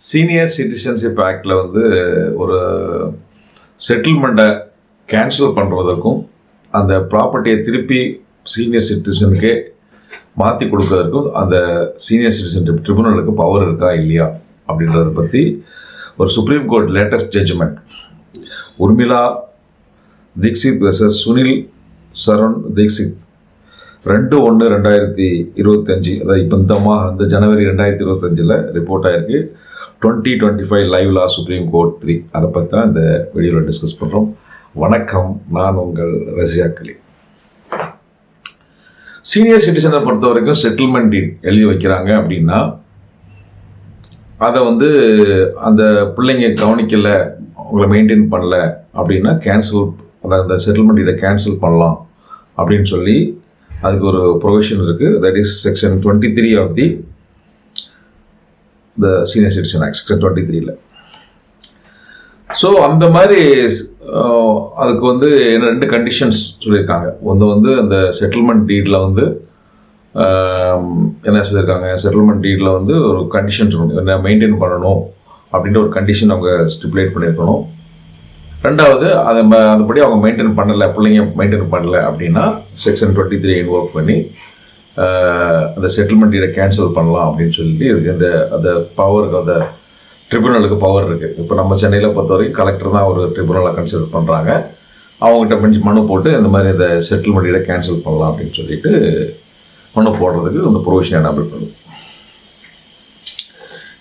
Senior citizenship ஆக்டில் வந்து ஒரு செட்டில்மெண்ட்டை கேன்சல் பண்ணுறதற்கும் அந்த ப்ராப்பர்ட்டியை திருப்பி சீனியர் சிட்டிசனுக்கே மாற்றி கொடுக்கறதுக்கும் அந்த சீனியர் சிட்டிசன்ஷிப் ட்ரிபுனலுக்கு பவர் இருக்கா இல்லையா அப்படின்றத பற்றி ஒரு supreme court latest judgment Urmila Dixit versus Sunil Sharan Dixit ரெண்டு ஒன்று ரெண்டாயிரத்தி இருபத்தஞ்சி அதாவது இப்போ இந்த மா இந்த ஜனவரி ரெண்டாயிரத்தி இருபத்தஞ்சில் ரிப்போர்ட் ஆகிருக்கு twenty twenty five live law supreme court three அதை பற்றி தான் இந்த வீடியோவில் டிஸ்கஸ் பண்ணுறோம் வணக்கம் நான் உங்கள் ரஷ்யா கலி சீனியர் சிட்டிசனை பொறுத்த வரைக்கும் செட்டில்மெண்ட் டீட் எழுதி வைக்கிறாங்க அப்படின்னா அதை வந்து அந்த பிள்ளைங்க கவனிக்கலை உங்களை மெயின்டைன் பண்ணல அப்படின்னா கேன்சல் அதாவது அந்த செட்டில்மெண்ட் டீடை கேன்சல் பண்ணலாம் அப்படின்னு சொல்லி அதுக்கு ஒரு ப்ரொவிஷன் இருக்குது that is section twenty three of the இந்த senior citizen act section twenty த்ரீல ஸோ அந்த மாதிரி uh, அதுக்கு வந்து என்ன ரெண்டு கண்டிஷன்ஸ் சொல்லியிருக்காங்க. ஒன்று வந்து அந்த செட்டில்மெண்ட் டீடில் வந்து um, என்ன சொல்லியிருக்காங்க? செட்டில்மெண்ட் டீடில் வந்து ஒரு கண்டிஷன் சொல்லணும். என்ன மெயின்டைன் பண்ணணும் அப்படின்ற ஒரு கண்டிஷன் அவங்க ஸ்டிப்புலேட் பண்ணியிருக்கணும். ரெண்டாவது அதை ம- அதுபடி அவங்க மெயின்டைன் பண்ணலை பிள்ளைங்க மெயின்டைன் பண்ணல அப்படின்னா செக்ஷன் டுவெண்ட்டி த்ரீ இன்வால்வ் பண்ணி அந்த செட்டில்மெண்ட் டீடை கேன்சல் பண்ணலாம் அப்படின்னு சொல்லி இதுக்கு இந்த அந்த பவருக்கு அந்த ட்ரிபுனலுக்கு பவர் இருக்குது இப்போ நம்ம சென்னையில் பொறுத்த வரைக்கும் கலெக்டர் தான் ஒரு ட்ரிபுனலை கன்சிடர் பண்ணுறாங்க அவங்ககிட்ட மஞ்சு மனு போட்டு இந்த மாதிரி இந்த செட்டில்மெண்ட் டீடை கேன்சல் பண்ணலாம் அப்படின்னு சொல்லிட்டு மனு போடுறதுக்கு அந்த ப்ரொவிஷன் எனபிள் பண்ணுது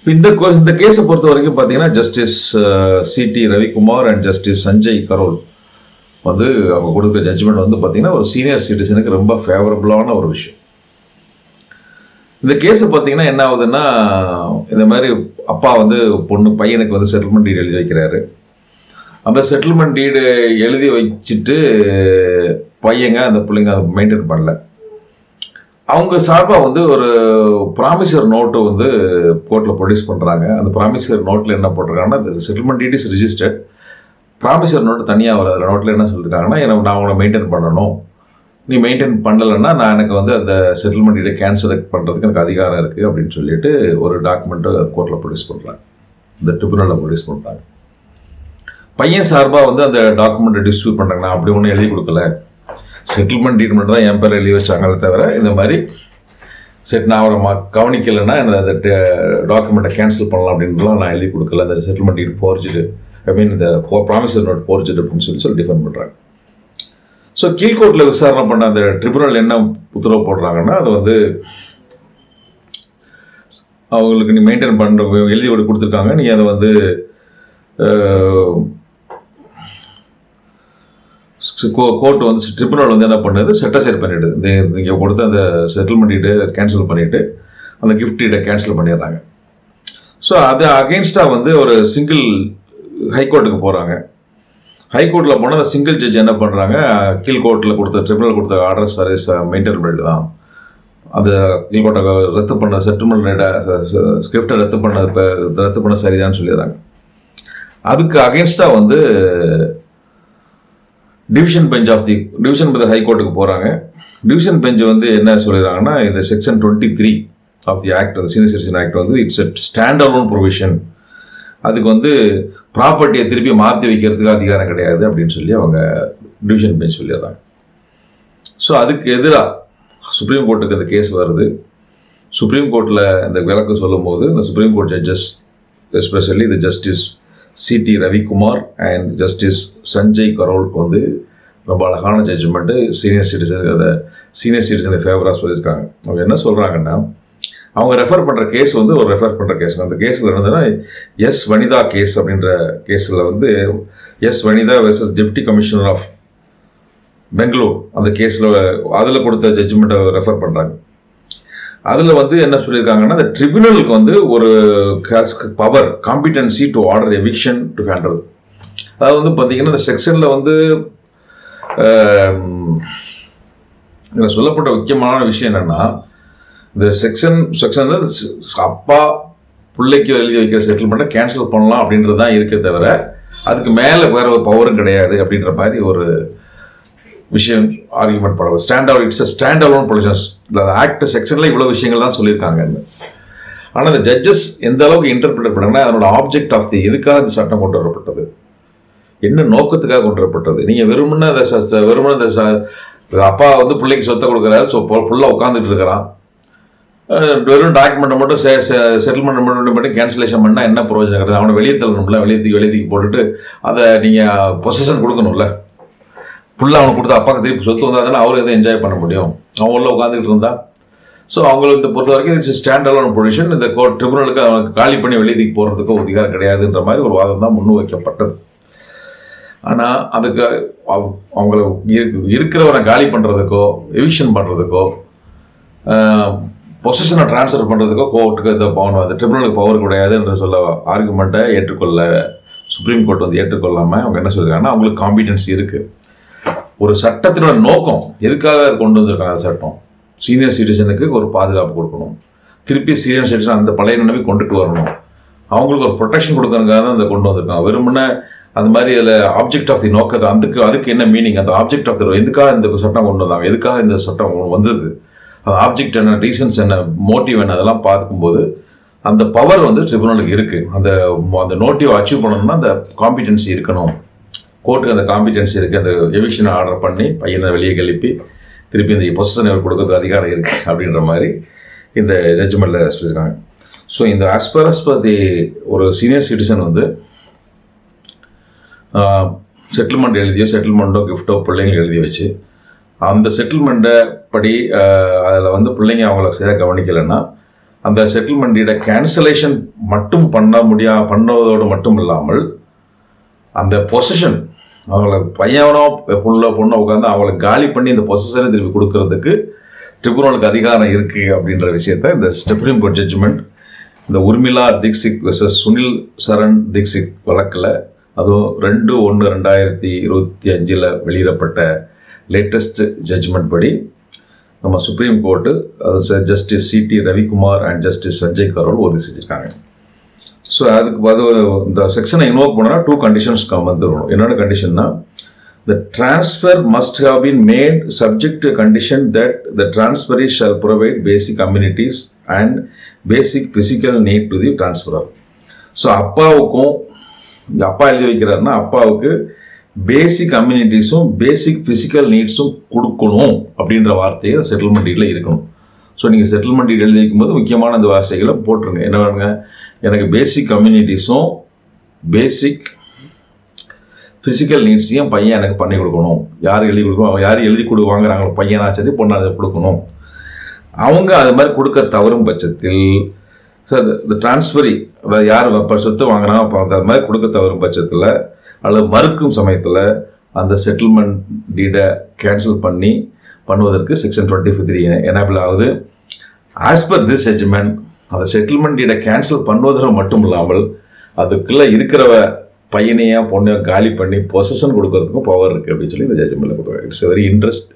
இந்த இந்த கேஸை பொறுத்த வரைக்கும் பார்த்தீங்கன்னா justice C T Ravikumar and justice Sanjay Karol வந்து அவங்க கொடுக்குற ஜட்ஜ்மெண்ட் வந்து பார்த்தீங்கன்னா ஒரு சீனியர் சிட்டிசனுக்கு ரொம்ப ஃபேவரபுளான ஒரு விஷயம். இந்த கேஸ் பார்த்தீங்கன்னா என்ன ஆகுதுன்னா இந்த மாதிரி அப்பா வந்து பொண்ணு பையனுக்கு வந்து செட்டில்மெண்ட் டீடு எழுதி வைக்கிறாரு. அந்த செட்டில்மெண்ட் டீடு எழுதி வச்சுட்டு பையங்க அந்த பிள்ளைங்க அதை மெயின்டைன் பண்ணல. அவங்க சார்பாக வந்து ஒரு ப்ராமிசர் நோட்டு வந்து கோர்ட்டில் ப்ரொடியூஸ் பண்ணுறாங்க அந்த ப்ராமிசர் நோட்டில் என்ன போட்டிருக்காங்கன்னா இந்த settlement deed is registered promissory note தனியாக வரும் அதில் நோட்டில் என்ன சொல்லியிருக்காங்கன்னா எனக்கு நான் உங்களை மெயின்டைன் பண்ணணும். நீ மெயின்டைன் பண்ணலைன்னா நான் எனக்கு வந்து அந்த செட்டில்மெண்ட் இதை கேன்சல் பண்ணுறதுக்கு எனக்கு அதிகாரம் இருக்குது அப்படின்னு சொல்லிட்டு ஒரு டாக்குமெண்ட்டை கோர்ட்டில் ப்ரொடியூஸ் பண்ணுறாங்க இந்த ட்ரிபுனலில் ப்ரொடியூஸ் பண்ணுறாங்க பையன் சார்பாக வந்து அந்த டாக்குமெண்ட்டை டிஸ்ட்ரிபியூட் பண்ணுறாங்க அப்படி ஒன்றும் எழுதி கொடுக்கல. செட்டில்மெண்ட் டீட் மட்டும் தான் என் பேர் எழுதி வச்சாங்களே தவிர இந்த மாதிரி சரி நான் அவரை கவனிக்கலைன்னா எனக்கு அந்த டாக்குமெண்ட்டை கேன்சல் பண்ணலாம் அப்படின்றலாம் நான் எழுதி கொடுக்கல. அந்த செட்டில்மெண்ட் டீட் போர்ஜிடு ஐ மீன் இந்த ப்ராமிசர் நோட் போர்ஜிடு அப்படின்னு சொல்லி சொல்லி டிஃபெண்ட் பண்ணுறாங்க ஸோ கீழ்கோர்ட்டில் விசாரணை பண்ண அந்த ட்ரிபுனல் என்ன உத்தரவு போடுறாங்கன்னா அது வந்து அவங்களுக்கு நீ மெயின்டைன் பண்ணுற எழுதி கொடு கொடுத்துருக்காங்க. நீ அதை வந்து கோர்ட் வந்து ட்ரிபுனல் வந்து என்ன பண்ணுது? செட்டசைட் பண்ணிடுது. இந்த நீங்கள் கொடுத்த அந்த செட்டில்மெண்ட் கேன்சல் பண்ணிவிட்டு அந்த கிஃப்டீட்டை கேன்சல் பண்ணிடுறாங்க. ஸோ அது அகெயின்ஸ்டாக வந்து ஒரு சிங்கிள் ஹைகோர்ட்டுக்கு போகிறாங்க ஹைகோர்ட்டில் போனால் அந்த சிங்கிள் ஜட்ஜ் என்ன பண்ணுறாங்க கீழ் கோர்ட்டில் கொடுத்த ட்ரிபுனல் கொடுத்த ஆர்டர் சர்வீஸ் மெயின்டைன் பண்ணிட்டு தான். அந்த கீழ் கோர்ட்டை ரத்து பண்ண செட்டில்மெண்ட் ஸ்கிரிப்டை ரத்து பண்ண ரத்து பண்ண சரிதான்னு சொல்லிடுறாங்க. அதுக்கு அகேன்ஸ்டாக வந்து division bench of the division bench ஹைகோர்ட்டுக்கு போகிறாங்க டிவிஷன் பெஞ்ச் வந்து என்ன சொல்லிடுறாங்கன்னா இந்த section twenty three of the act அந்த சீனியர் சிட்டிசன் ஆக்ட் வந்து it's a stand alone provision அதுக்கு வந்து ப்ராப்பர்ட்டியை திருப்பி மாற்றி வைக்கிறதுக்கு அதிகாரம் கிடையாது அப்படின்னு சொல்லி அவங்க டிவிஷன் பெஞ்ச் சொல்லிடுறாங்க. ஸோ அதுக்கு எதிராக சுப்ரீம் கோர்ட்டுக்கு அந்த கேஸ் வருது. சுப்ரீம் கோர்ட்டில் இந்த விளக்கு சொல்லும்போது இந்த supreme court judges especially the justice C T Ravikumar and justice Sanjay Karol வந்து ரொம்ப அழகான ஜட்ஜ்மெண்ட்டு சீனியர் சிட்டிசன் அதை சீனியர் சிட்டிசனை ஃபேவராக சொல்லியிருக்காங்க. அவங்க என்ன சொல்கிறாங்கன்னா அவங்க ரெஃபர் பண்ணுற கேஸ் வந்து ஒரு ரெஃபர் பண்ணுற கேஸ் அந்த கேஸில் இருந்ததுன்னா எஸ் வனிதா கேஸ் அப்படின்ற கேஸில் வந்து S Vanitha versus deputy commissioner of Bangalore அந்த கேஸில் அதில் கொடுத்த ஜட்ஜ்மெண்ட்டை ரெஃபர் பண்ணுறாங்க அதில் வந்து என்ன சொல்லியிருக்காங்கன்னா அந்த ட்ரிபியூனலுக்கு வந்து ஒரு power competency to order eviction to handle அதாவது வந்து பார்த்தீங்கன்னா இந்த செக்ஷனில் வந்து இதில் சொல்லப்பட்ட முக்கியமான விஷயம் என்னென்னா இந்த செக்ஷன் செக்ஷன் அப்பா பிள்ளைக்கு எழுதி வைக்கிற செட்டில்மெண்ட்டை கேன்சல் பண்ணலாம் அப்படின்றது தான் இருக்கே தவிர அதுக்கு மேலே வேற ஒரு பவரும் கிடையாது அப்படின்ற மாதிரி ஒரு விஷயம் ஆர்குமெண்ட் பண்ண stand out it's stand alone provisions இந்த ஆக்ட் செக்ஷனில் இவ்வளோ விஷயங்கள் தான் சொல்லியிருக்காங்க. ஆனால் இந்த ஜட்ஜஸ் எந்த அளவுக்கு இன்டர்பிரேட் பண்ணாங்கன்னா அதனோட ஆப்ஜெக்ட் ஆஃப் தி எதுக்காக இந்த சட்டம் கொண்டு வரப்பட்டது? என்ன நோக்கத்துக்காக கொண்டு வரப்பட்டது? நீங்கள் வெறுமனே அதை வெறுமனே அந்த ச- அப்பா வந்து பிள்ளைக்கு சொத்தை கொடுக்குறாரு ஸோ புள்ள உட்காந்துட்டு இருக்கிறான். வெறும் டாக்குமெண்ட்டை மட்டும் செட்டில்மெண்ட் மட்டும் மட்டும் கேன்சலேஷன் பண்ணால் என்ன ப்ரோஜனம் கிடையாது அவனை வெளியே தள்ளணும்ல வெளியே தூக்கி வெளியே தூக்கி போட்டுட்டு அதை நீங்கள் பொசிஷன் கொடுக்கணும்ல. புள்ள அவனுக்கு கொடுத்த அப்பாவுக்கு திருப்பி சொத்து வந்தால் தானே அவர் எதுவும் என்ஜாய் பண்ண முடியும். அவன் உள்ள உட்காந்துக்கிட்டு இருந்தா. ஸோ அவங்களுக்கு பொறுத்த வரைக்கும் இட்ஸ் ஸ்டாண்ட் அலோன் பொசிஷன் இந்த கோர்ட் ட்ரிபுனலுக்கு அவனுக்கு காலி பண்ணி வெளியே தூக்கி போகிறதுக்கு அதிகாரம் கிடையாதுன்ற மாதிரி ஒரு வாதம் தான் முன் வைக்கப்பட்டது. ஆனால் அதுக்கு அவங்கள இருக்கிறவனை காலி பண்ணுறதுக்கோ எவிக்ஷன் பண்ணுறதுக்கோ பொசிஷனை ட்ரான்ஸ்ஃபர் பண்ணுறதுக்கோ கோர்ட்டுக்கு இந்த பவன் வந்து ட்ரிபுனலுக்கு பவர் கிடையாது என்று சொல்ல ஆர்குமெண்ட்டை ஏற்றுக்கொள்ள சுப்ரீம் கோர்ட் வந்து ஏற்றுக்கொள்ளாமல் அவங்க என்ன சொல்லியிருக்காங்கன்னா அவங்களுக்கு காம்பிடன்ஸ் இருக்குது ஒரு சட்டத்தினோட நோக்கம் எதுக்காக கொண்டு வந்திருக்காங்க அந்த சட்டம்? சீனியர் சிட்டிசனுக்கு ஒரு பாதுகாப்பு கொடுக்கணும். திருப்பி சீனியர் சிட்டிசன் அந்த பழைய நிலைமை கொண்டுட்டு வரணும். அவங்களுக்கு ஒரு ப்ரொடெக்ஷன் கொடுக்கறதுக்காக தான் அதை கொண்டு வந்திருக்காங்க. வெறுமனே அந்த மாதிரி அதில் ஆப்ஜெக்ட் ஆஃப் தி நோக்கத்தை அதுக்கு அதுக்கு என்ன மீனிங் அந்த ஆப்ஜெக்ட் ஆஃப் தி எதுக்காக இந்த சட்டம் கொண்டு வந்தாங்க? எதுக்காக இந்த சட்டம் வந்தது? ஆப்ஜெக்ட் என்ன ரீசன்ஸ் என்ன மோட்டிவ் என்ன அதெல்லாம் பார்க்கும்போது அந்த பவர் வந்து ட்ரிபுனலுக்கு இருக்குது அந்த அந்த நோட்டிவை அச்சீவ் பண்ணணும்னா அந்த காம்பிடென்சி இருக்கணும். கோர்ட்டுக்கு அந்த காம்பிடென்சி இருக்குது அந்த எவிக்ஷனை ஆர்டர் பண்ணி பையனை வெளியே கிளப்பி திருப்பி இந்த பொசிஷன் கொடுக்கறதுக்கு அதிகாரம் இருக்குது அப்படின்ற மாதிரி இந்த ஜட்ஜ்மெண்ட்டில் சொல்லியிருக்காங்க. ஸோ இந்த ஆஸ்பரஸ் தி ஒரு சீனியர் சிட்டிசன் வந்து செட்டில்மெண்ட் எழுதியோ செட்டில்மெண்ட்டோ கிஃப்ட்டோ பிள்ளைங்க எழுதி வச்சு அந்த செட்டில்மெண்ட்டை படி அதில் வந்து பிள்ளைங்க அவங்கள சரியாக கவனிக்கலைன்னா அந்த செட்டில்மெண்ட்டோட கேன்சலேஷன் மட்டும் பண்ண முடியா பண்ணுவதோடு மட்டும் இல்லாமல் அந்த பொசிஷன் அவங்கள பையனோ பொண்ணோ பொண்ணோ உட்காந்து அவங்கள காலி பண்ணி இந்த பொசிஷனை திருப்பி கொடுக்கறதுக்கு ட்ரிபுனலுக்கு அதிகாரம் இருக்குது அப்படின்ற விஷயத்த இந்த சுப்ரீம் கோர்ட் ஜட்ஜ்மெண்ட் இந்த உர்மிளா தீக்ஷித் வெர்சஸ் சுனில் சரண் தீக்ஷித் வழக்கில் அதுவும் ரெண்டு ஒன்று ரெண்டாயிரத்தி இருபத்தி அஞ்சில் வெளியிடப்பட்ட லேட்டஸ்ட் ஜட்ஜ்மெண்ட் படி நம்ம சுப்ரீம் கோர்ட்டு அது justice CT Ravikumar and justice Sanjay Karol உறுதி செஞ்சுருக்காங்க ஸோ அதுக்கு பதில் இந்த செக்ஷனை இன்வோக் பண்ணால் டூ கண்டிஷன்ஸ் வந்துடணும் என்னென்ன கண்டிஷன்னா the transfer must have been made subject to condition that the transferee shall provide basic communities and basic physical need to the transferor so அப்பாவுக்கும் இந்த அப்பா எழுதி வைக்கிறாருன்னா அப்பாவுக்கு பேசிக் கம்யூனிட்டிஸும் பேசிக் ஃபிசிக்கல் நீட்ஸும் கொடுக்கணும் அப்படின்ற வார்த்தையை செட்டில்மெண்ட் டீடில் இருக்கணும். ஸோ நீங்கள் செட்டில்மெண்ட் டீட் எழுதி வைக்கும்போது முக்கியமான அந்த வார்த்தைகளை போட்டுருங்க. என்ன வேணுங்க? எனக்கு பேசிக் கம்யூனிட்டிஸும் பேசிக் ஃபிசிக்கல் நீட்ஸையும் பையன் எனக்கு பண்ணி கொடுக்கணும். யார் எழுதி கொடுக்கணும்? யார் எழுதி கொடு வாங்குறாங்களோ? பையனாக சரி பொண்ணாக அதை கொடுக்கணும். அவங்க அது மாதிரி கொடுக்க தவறும் பட்சத்தில் சார் இந்த டிரான்ஸ்ஃபரி யார் சொத்து வாங்குறாங்க அது மாதிரி கொடுக்க தவறும் பட்சத்தில் அல்லது மறுக்கும் சமயத்தில் அந்த செட்டில்மெண்ட் டீடை கேன்சல் பண்ணி பண்ணுவதற்கு section twenty five three enable ஆகுது. ஆஸ் பர் திஸ் ஜட்ஜ்மெண்ட் அந்த செட்டில்மெண்ட் டீடை கேன்சல் பண்ணுவதற்கு மட்டும் இல்லாமல் அதுக்குள்ளே இருக்கிறவ பையனையா பொண்ணையோ காலி பண்ணி பொசஷன் கொடுக்கறதுக்கும் பவர் இருக்குது அப்படின்னு சொல்லி இந்த ஜட்ஜ்மெண்ட்டில் கொடுக்குறாங்க. இட்ஸ் வெரி இன்ட்ரெஸ்ட்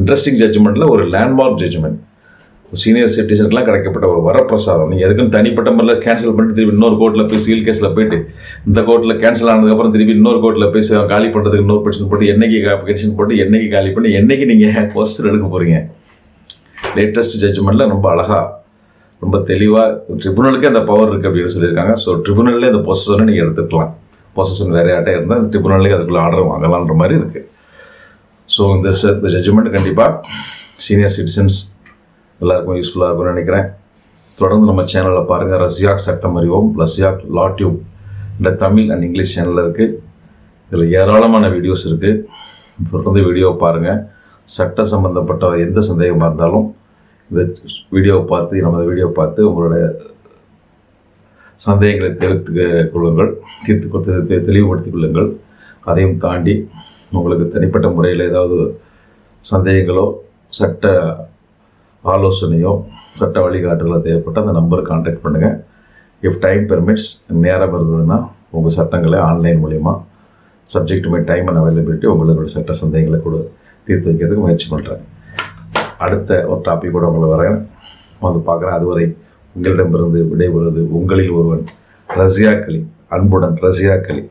இன்ட்ரெஸ்டிங் ஜட்ஜ்மெண்ட்டில் ஒரு லேண்ட்மார்க் ஜட்ஜ்மெண்ட் சீனியர் சிட்டிசனுக்குலாம் கிடைக்கப்பட்ட ஒரு வரப்பிரசாதம். நீங்கள் எதுக்குன்னு தனிப்பட்ட முறையில் கேன்சல் பண்ணிட்டு திருப்பி இன்னொரு கோர்ட்டில் போய் சீல் கேஸில் போயிட்டு இந்த கோர்ட்டில் கேன்சல் ஆனதுக்கப்புறம் திருப்பி இன்னொரு கோர்ட்டில் போய் காலி பண்ணுறதுக்கு இன்னொரு பெட்டிஷன் போட்டு என்னைக்கு பெட்டிஷன் போட்டு என்னைக்கு காலி பண்ணி என்னைக்கு நீங்கள் போஸ்டர் எடுக்க போகிறீங்க லேட்டஸ்ட் ஜட்ஜ்மெண்ட்டில் ரொம்ப அழகாக ரொம்ப தெளிவாக ட்ரிபுனலுக்கே அந்த பவர் இருக்குது அப்படின்னு சொல்லியிருக்காங்க. ஸோ ட்ரிபுனல்லே அந்த பொசிஷனை நீங்கள் எடுத்துக்கலாம். பொசிஷன் வேறு யார்ட்டே இருந்தால் அந்த ட்ரிபுனல்லே அதுக்குள்ளே ஆர்டர் வாங்கலான்ற மாதிரி இருக்குது ஸோ இந்த ஜட்ஜ்மெண்ட் கண்டிப்பாக சீனியர் சிட்டிசன்ஸ் எல்லாருக்கும் யூஸ்ஃபுல்லாக இருக்கும்னு நினைக்கிறேன். தொடர்ந்து நம்ம சேனலில் பாருங்கள் ரஷ்யாக் சட்டம் அறிவோம். ரஷ்யாக் லா டியூப் இந்த தமிழ் அண்ட் இங்கிலீஷ் சேனலில் இருக்குது இதில் ஏராளமான வீடியோஸ் இருக்குது தொடர்ந்து வீடியோவை பாருங்கள் சட்ட சம்பந்தப்பட்ட எந்த சந்தேகமாக இருந்தாலும் இந்த வீடியோவை பார்த்து நமது வீடியோவை பார்த்து உங்களுடைய சந்தேகங்களை தெரிவித்து கொள்ளுங்கள். தீர்த்து கொடுத்து தெளிவுபடுத்திக் கொள்ளுங்கள். அதையும் தாண்டி உங்களுக்கு தனிப்பட்ட முறையில் ஏதாவது சந்தேகங்களோ சட்ட ஆலோசனையோ சட்ட வழிகாட்டுதலோ தேவைப்பட்டால் அந்த நம்பரை காண்டாக்ட் பண்ணுங்கள் இஃப் டைம் பெர்மிட்ஸ் நேரம் இருந்ததுன்னா உங்கள் சட்டங்களை ஆன்லைன் மூலிமா subject my time and availability உங்களோட சட்ட சந்தேகங்களை கூட தீர்த்து வைக்கிறதுக்கு முயற்சி பண்ணுறேன் அடுத்த ஒரு டாபிக் கூட உங்களை வரேன். வந்து பார்க்குறேன். அதுவரை உங்களிடமிருந்து விடைபெறுவது உங்களில் ஒருவன் ரஷ்யா களி அன்புடன் ரஷ்யா களி